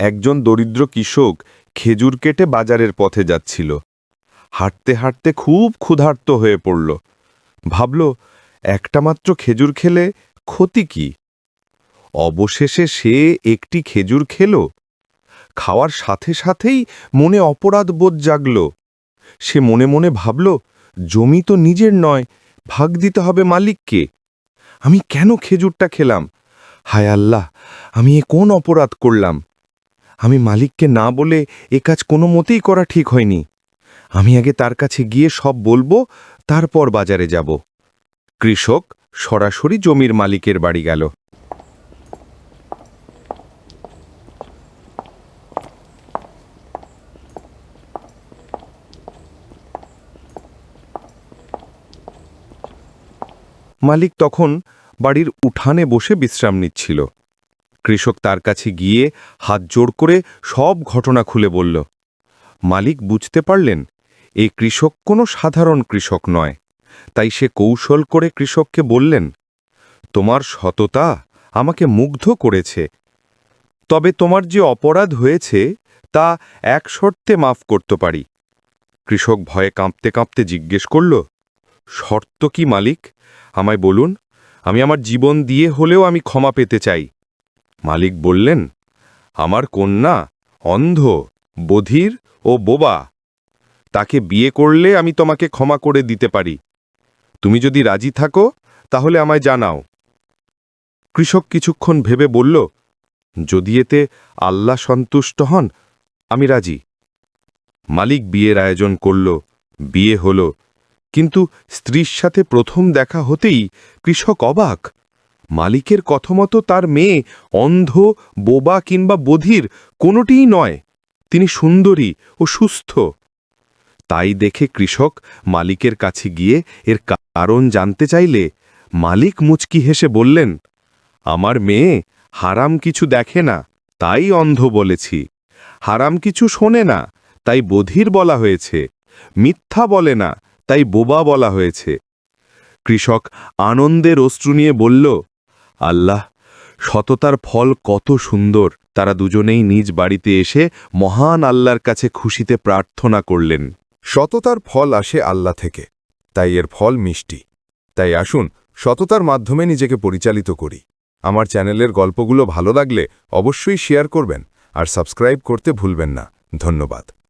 একজন দরিদ্র কৃষক খেজুর কেটে বাজারের পথে যাচ্ছিল। হাঁটতে হাঁটতে খুব ক্ষুধার্ত হয়ে পড়ল। ভাবল, একটা মাত্র খেজুর খেলে ক্ষতি কি? অবশেষে সে একটি খেজুর খেল। খাওয়ার সাথে সাথেই মনে অপরাধ বোধ জাগল। সে মনে মনে ভাবল, জমি তো নিজের নয়, ভাগ দিতে হবে মালিককে। আমি কেন খেজুরটা খেলাম? হায় আল্লাহ, আমি এ কোন অপরাধ করলাম? আমি মালিককে না বলে এ কাজ কোনো মতেই করা ঠিক হয়নি। আমি আগে তার কাছে গিয়ে সব বলব, তারপর বাজারে যাব। কৃষক সরাসরি জমির মালিকের বাড়ি গেল। মালিক তখন বাড়ির উঠানে বসে বিশ্রাম নিচ্ছিল। কৃষক তার কাছে গিয়ে হাত জোড় করে সব ঘটনা খুলে বলল, মালিক বুঝতে পারলেন, এই কৃষক কোনো সাধারণ কৃষক নয়। তাই সে কৌশল করে কৃষককে বললেন, তোমার সততা আমাকে মুগ্ধ করেছে। তবে তোমার যে অপরাধ হয়েছে, তা এক শর্তে মাফ করতে পারি। কৃষক ভয়ে কাঁপতে কাঁপতে জিজ্ঞেস করল, শর্ত কি মালিক? আমায় বলুন, আমি আমার জীবন দিয়ে হলেও আমি ক্ষমা পেতে চাই। মালিক বললেন, আমার কন্যা অন্ধ, বধির ও বোবা। তাকে বিয়ে করলে আমি তোমাকে ক্ষমা করে দিতে পারি। তুমি যদি রাজি থাকো, তাহলে আমায় জানাও। কৃষক কিছুক্ষণ ভেবে বলল, যদি এতে আল্লাহ সন্তুষ্ট হন, আমি রাজি। মালিক বিয়ের আয়োজন করল, বিয়ে হল। কিন্তু স্ত্রীর সাথে প্রথম দেখা হতেই কৃষক অবাক। মালিকের কথমতো তার মেয়ে অন্ধ, বোবা কিংবা বধির কোনোটিই নয়। তিনি সুন্দরী ও সুস্থ। তাই দেখে কৃষক মালিকের কাছে গিয়ে এর কারণ জানতে চাইলে মালিক মুচকি হেসে বললেন, আমার মেয়ে হারাম কিছু দেখে না, তাই অন্ধ বলেছি। হারাম কিছু শোনে না, তাই বধির বলা হয়েছে। মিথ্যা বলে না, তাই বোবা বলা হয়েছে। কৃষক আনন্দের অশ্রু নিয়ে বলল আল্লাহ, সততার ফল কত সুন্দর। তারা দুজনেই নিজ বাড়িতে এসে মহান আল্লাহর কাছে খুশিতে প্রার্থনা করলেন। সততার ফল আসে আল্লাহ থেকে, তাই এর ফল মিষ্টি। তাই আসুন, সততার মাধ্যমে নিজেকে পরিচালিত করি। আমার চ্যানেলের গল্পগুলো ভালো লাগলে অবশ্যই শেয়ার করবেন, আর সাবস্ক্রাইব করতে ভুলবেন না। ধন্যবাদ।